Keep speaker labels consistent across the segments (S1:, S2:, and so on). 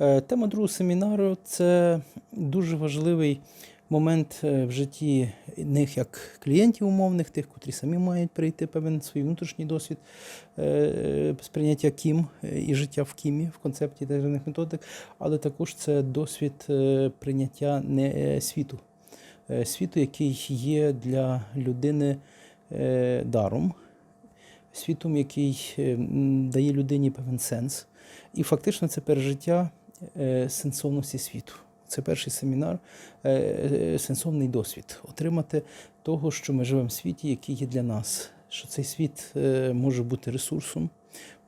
S1: Е, Тема другого семінару це дуже важливий момент е, в житті них як клієнтів умовних, тих, котрі самі мають прийти певен свій внутрішній досвід е, сприйняття Кім і життя в Кімі в концепті ядерних методик, але також це досвід прийняття не світу, світу, який є для людини даром, світом, який дає людині певен сенс. І фактично це пережиття сенсовності світу. Це перший семінар, е, е, сенсовний досвід. Отримати того, що ми живемо в світі, який є для нас. Що цей світ е, може бути ресурсом,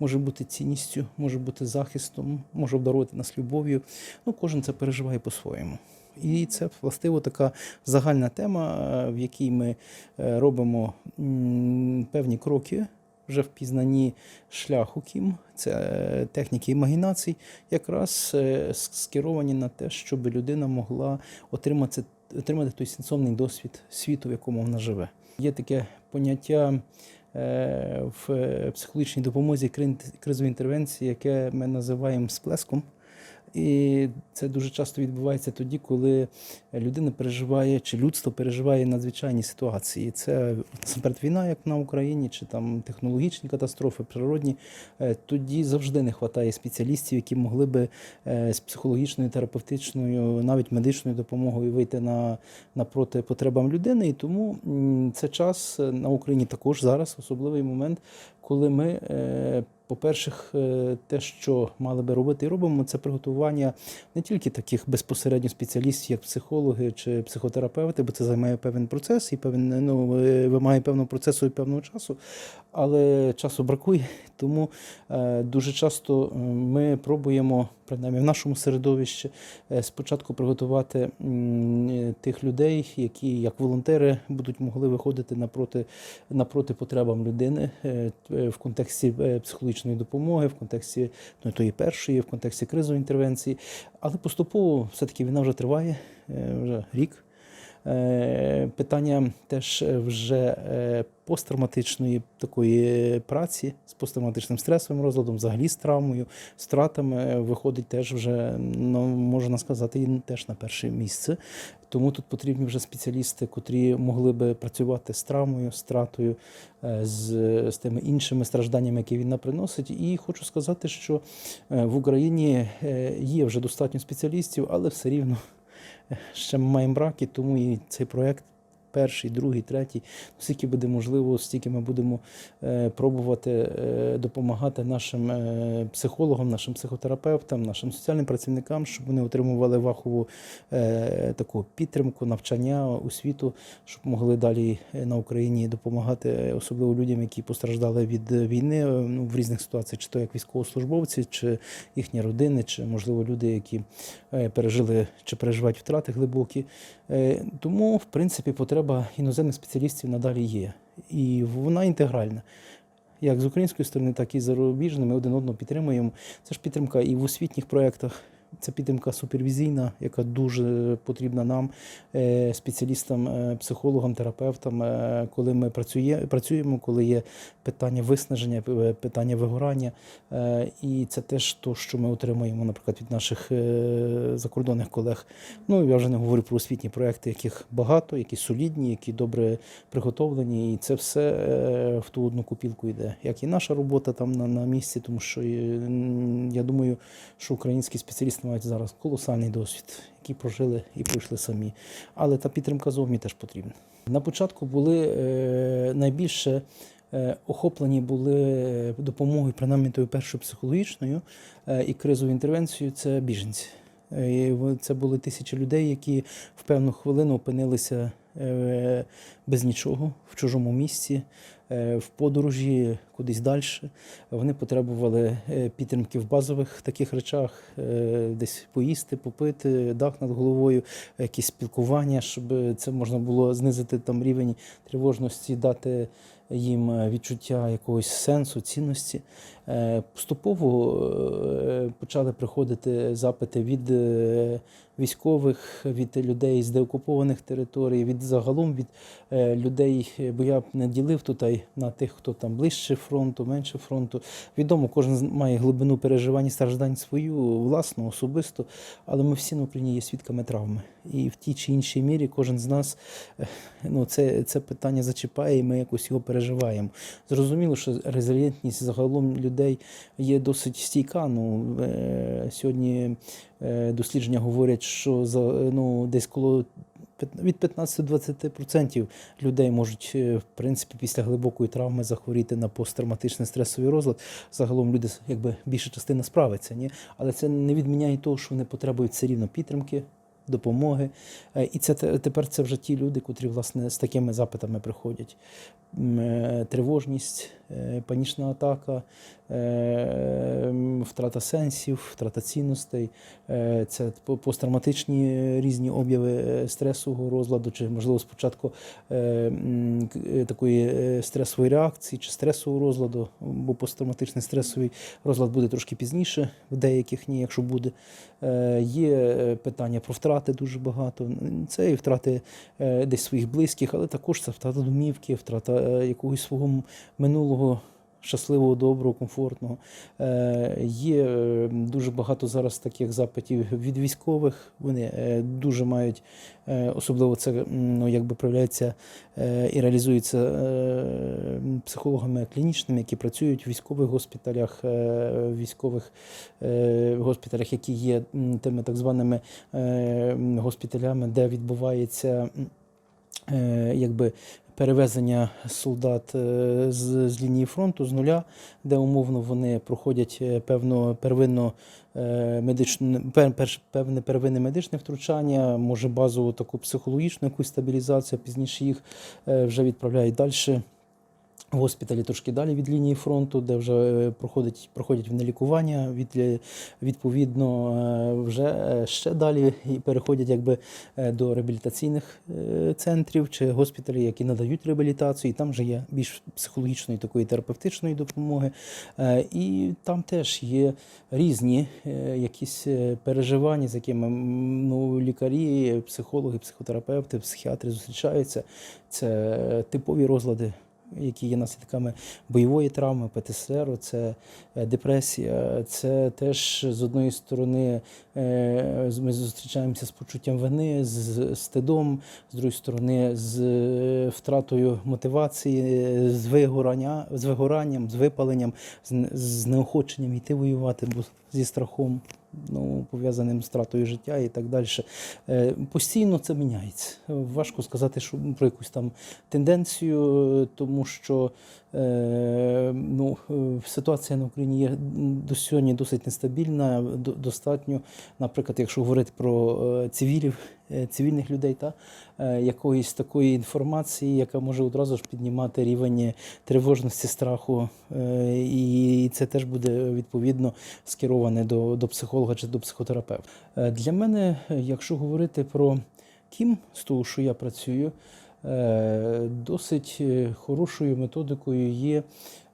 S1: може бути цінністю, може бути захистом, може обдарувати нас любов'ю. Ну, кожен це переживає по-своєму. І це властиво така загальна тема, е, в якій ми е, робимо певні кроки вже впізнані шляху Кім, це е, техніки імагінацій, якраз е, скеровані на те, щоб людина могла отримати, отримати той сенсовний досвід світу, в якому вона живе. Є таке поняття е, в психологічній допомозі кризової інтервенції, яке ми називаємо сплеском. І це дуже часто відбувається тоді, коли людина переживає, чи людство переживає надзвичайні ситуації. Це насамперед війна, як на Україні, чи там технологічні катастрофи, природні. Е, Тоді завжди не вистачає спеціалістів, які могли би е, з психологічною, терапевтичною, навіть медичною допомогою вийти на напроти потребам людини. І тому це час е, на Україні також зараз особливий момент, коли ми. По-перше, е, те, що мали би робити і робимо, це приготування не тільки таких безпосередньо спеціалістів, як психологи чи психотерапевти, бо це займає певний процес і певен, ну, е, вимагає певного процесу і певного часу, але часу бракує. Тому е, дуже часто ми пробуємо, принаймні в нашому середовищі, спочатку приготувати тих людей, які як волонтери будуть могли виходити напроти, напроти потребам людини в контексті е, психологічної допомоги, в контексті ну, тої першої, в контексті кризової інтервенції. Але поступово все-таки війна вже триває, е, вже рік. Е, Питання теж вже е, посттравматичної такої праці з посттравматичним стресовим розладом, взагалі з травмою, з втратами е, виходить теж вже, ну, можна сказати, і теж на перше місце. Тому тут потрібні вже спеціалісти, котрі могли би працювати з травмою, з втратою, е, з, з тими іншими стражданнями, які війна приносить. І хочу сказати, що е, в Україні е, є вже достатньо спеціалістів, але все рівно е, ще маємо браки, тому і цей проект. Перший, другий, третій, скільки буде можливо, стільки ми будемо е, пробувати е, допомагати нашим е, психологам, нашим психотерапевтам, нашим соціальним працівникам, щоб вони отримували вахову таку підтримку, навчання, освіту, щоб могли далі на Україні допомагати, особливо людям, які постраждали від війни ну, в різних ситуаціях, чи то як військовослужбовці, чи їхні родини, чи можливо люди, які пережили чи переживають втрати глибокі. Тому, в принципі, потреба іноземних спеціалістів надалі є, і вона інтегральна. Як з української сторони, так і з зарубіжними один одного підтримуємо. Це ж підтримка і в освітніх проєктах. Це підтримка супервізійна, яка дуже потрібна нам, е, спеціалістам, е, психологам, терапевтам, е, коли ми працюємо, коли є питання виснаження, питання вигорання. І це теж то, що ми отримуємо, наприклад, від наших закордонних колег. Ну я вже не говорю про освітні проекти, яких багато, які солідні, які добре приготовлені, і це все в ту одну купілку йде. Як і наша робота там на, на місці, тому що я думаю, що українські спеціалісти мають зараз колосальний досвід, які прожили і пройшли самі. Але та підтримка зовні теж потрібна. На початку були е, найбільше. е, Охоплені були допомогою, принаймні тою першою психологічною е, і кризовою інтервенцією це біженці. Е, Це були тисячі людей, які в певну хвилину опинилися е, без нічого в чужому місці, е, в подорожі кудись далі. Вони потребували е, підтримки в базових таких речах, е, десь поїсти, попити, дах над головою, якісь спілкування, щоб це можна було знизити там рівень тривожності, дати їм е, відчуття якогось сенсу, цінності. Е, Поступово е, почали приходити запити від е, військових, від людей з деокупованих територій, від загалом від людей, бо я б не ділив тут на тих, хто там ближче фронту, менше фронту. Відомо, кожен має глибину переживань і страждань свою, власну, особисту, але ми всі на Україні є свідками травми. І в тій чи іншій мірі кожен з нас ну, це, це питання зачіпає, і ми якось його переживаємо. Зрозуміло, що резилієнтність загалом людей є досить стійка. Ну, е, сьогодні е, дослідження говорять, що за, ну, десь коло від 15-20% людей можуть, е, в принципі, після глибокої травми захворіти на посттравматичний стресовий розлад. Загалом люди, якби більша частина справиться, ні? але це не відміняє того, що вони потребують все рівно підтримки. Допомоги, і це тепер це вже ті люди, котрі власне з такими запитами приходять. Тривожність, панічна атака, е, втрата сенсів, втрата цінностей, е, це посттравматичні різні обяви е, стресового розладу, чи можливо спочатку е, е, такої е, стресової реакції чи стресового розладу, бо посттравматичний стресовий розлад буде трошки пізніше, в деяких ні, якщо буде. Е, Є е, питання про втрати дуже багато. Це і втрати е, десь своїх близьких, але також це втрата домівки, втрата е, якогось свого м- минулого. Щасливого, доброго, комфортного. Е, є е, дуже багато зараз таких запитів від військових. Вони е, дуже мають, е, особливо це ну, якби проявляється і реалізується психологами клінічними, які працюють в військових госпіталях, е, військових госпіталях, які є тими так званими госпіталями, де відбувається якби перевезення солдат е, з, з лінії фронту з нуля, де умовно вони проходять е, певну первинну е, перш- певне первинне медичне втручання, може базову таку психологічну якусь стабілізацію, пізніше їх вже відправляють далі. Госпіталі трошки далі від лінії фронту, де вже е, проходять, проходять вони лікування, від, відповідно е, вже е, ще далі і переходять якби до реабілітаційних центрів чи госпіталів, які надають реабілітацію, і там вже є більш психологічної такої терапевтичної допомоги. І там теж є різні якісь переживання, з якими ну, лікарі, психологи, психотерапевти, психіатри зустрічаються. Це типові розлади які є наслідками бойової травми, ПТСР, це е, депресія, це теж з одної сторони е, ми зустрічаємося з почуттям вини, з стидом, з другої сторони, з е, втратою мотивації, з вигорання, з вигоранням, з випаленням, з неохоченням йти воювати, бо зі страхом. Ну, пов'язаним з втратою життя і так далі. Е, Постійно це міняється. Важко сказати, що про якусь там тенденцію, е, тому що е, ну, ситуація на Україні є до сьогодні досить нестабільна. Достатньо, наприклад, якщо говорити про цивілів, цивільних людей, та е, якоїсь такої інформації, яка може одразу ж піднімати рівень тривожності, страху, е, і це теж буде відповідно скероване до, до психолога чи до психотерапевта. Е, Для мене, е, якщо говорити про Кім, з того, що я працюю, е, досить е, хорошою методикою є,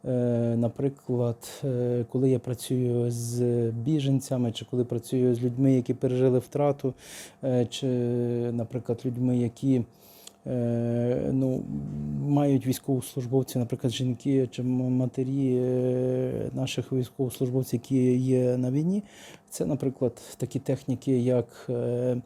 S1: е, наприклад, е, коли я працюю з біженцями, чи коли працюю з людьми, які пережили втрату, е, чи, наприклад, людьми, які е, ну, мають військовослужбовці, наприклад, жінки чи матері е, наших військовослужбовців, які є на війні. Це, наприклад, такі техніки, як е, е,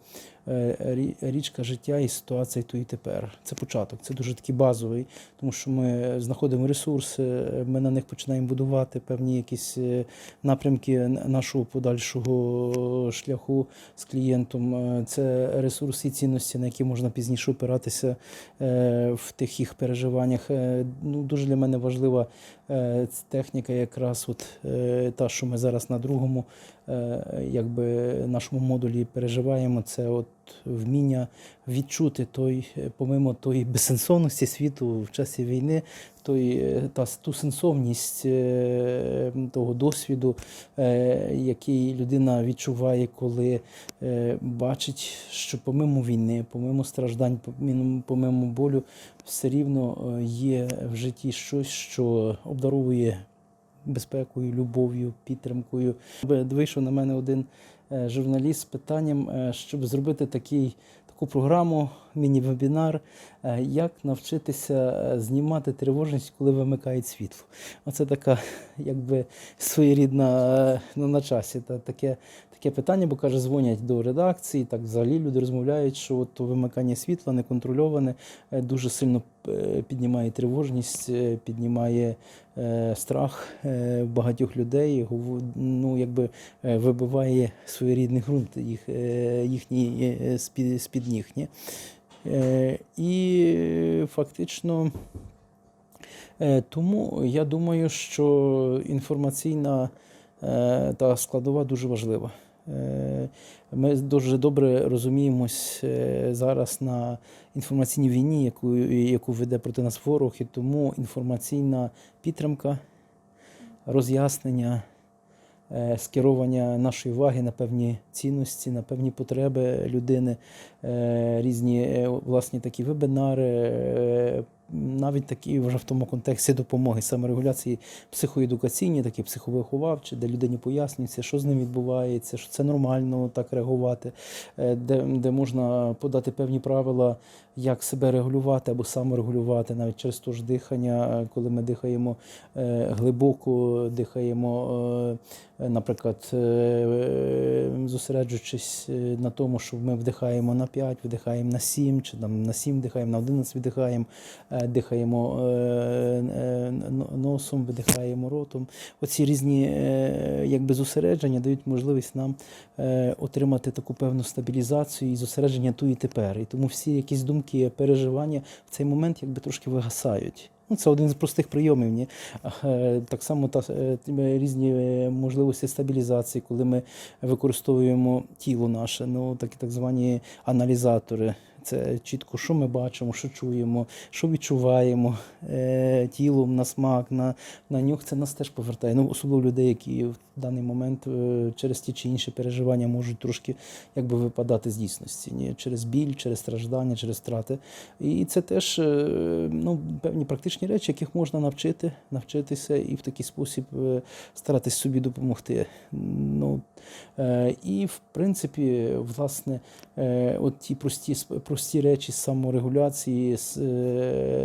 S1: річка життя і ситуація то і тепер. Це початок, це дуже такий базовий, тому що ми знаходимо ресурси, ми на них починаємо будувати певні якісь е, напрямки нашого подальшого шляху з клієнтом. Е, Це ресурси і цінності, на які можна пізніше опиратися е, в тих їх переживаннях. Е, Ну, дуже для мене важлива е, техніка, якраз от е, та, що ми зараз на другому е, якби нашому модулі переживаємо, це от вміння відчути той, е, помимо тої безсенсовності світу в часі війни, той, е, та, ту сенсовність е, того досвіду, е, який людина відчуває, коли е, бачить, що помимо війни, помимо страждань, помимо, болю, все рівно е, є в житті щось, що обдаровує безпекою, любов'ю, підтримкою. Вийшов на мене один е, журналіст з питанням, е, щоб зробити такий, таку програму, міні-вебінар, е, як навчитися знімати тривожність, коли вимикають світло. Оце така, якби своєрідна ну, на часі. Та, таке, таке питання, бо каже, дзвонять до редакції, так взагалі люди розмовляють, що от вимикання світла неконтрольоване дуже сильно піднімає тривожність, піднімає страх е, багатьох людей, ну, якби е, вибиває своєрідний ґрунт їх, е, їхній е, з-під, з-під ніг. Ні? Е, І фактично. Е, Тому я думаю, що інформаційна е, та складова дуже важлива. Ми дуже добре розуміємось е, зараз на інформаційній війні, яку, яку веде проти нас ворог, і тому інформаційна підтримка, роз'яснення, е, скерування нашої уваги на певні цінності, на певні потреби людини, е, різні власні такі вебінари, навіть такі вже в тому контексті допомоги саморегуляції психоедукаційні, такі психовиховавчі, де людині пояснюється, що з ним відбувається, що це нормально так реагувати, е, де, де можна подати певні правила, як себе регулювати або саморегулювати, навіть через те ж дихання, е, коли ми дихаємо е, глибоко, дихаємо, наприклад, зосереджуючись на тому, що ми вдихаємо на 5, видихаємо на 7, чи там на 7 вдихаємо, на 11 видихаємо, е, дихаємо е, е, носом, видихаємо ротом. Оці різні е, якби зосередження дають можливість нам отримати таку певну стабілізацію і зосередження тут і тепер. І тому всі якісь думки, переживання в цей момент якби трошки вигасають. Ну, це один з простих прийомів. Ні? Так само та, різні можливості стабілізації, коли ми використовуємо тіло наше, ну, такі так звані аналізатори. Це чітко, що ми бачимо, що чуємо, що відчуваємо е, тілом на смак, на, на нюх. Це нас теж повертає. Ну, особливо людей, які в даний момент е, через ті чи інші переживання можуть трошки якби випадати з дійсності. Ні? Через біль, через страждання, через втрати. І це теж е, ну, певні практичні речі, яких можна навчити, навчитися і в такий спосіб е, старатись собі допомогти. Ну, і в принципі, власне, от ті прості, прості речі саморегуляції,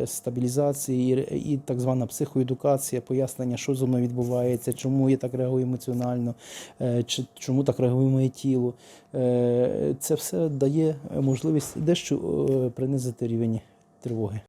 S1: стабілізації і, так звана психоедукація, пояснення, що зі мною відбувається, чому я так реагую емоціонально, е, чому так реагує моє тіло. Е, Це все дає можливість дещо е, принизити рівень тривоги.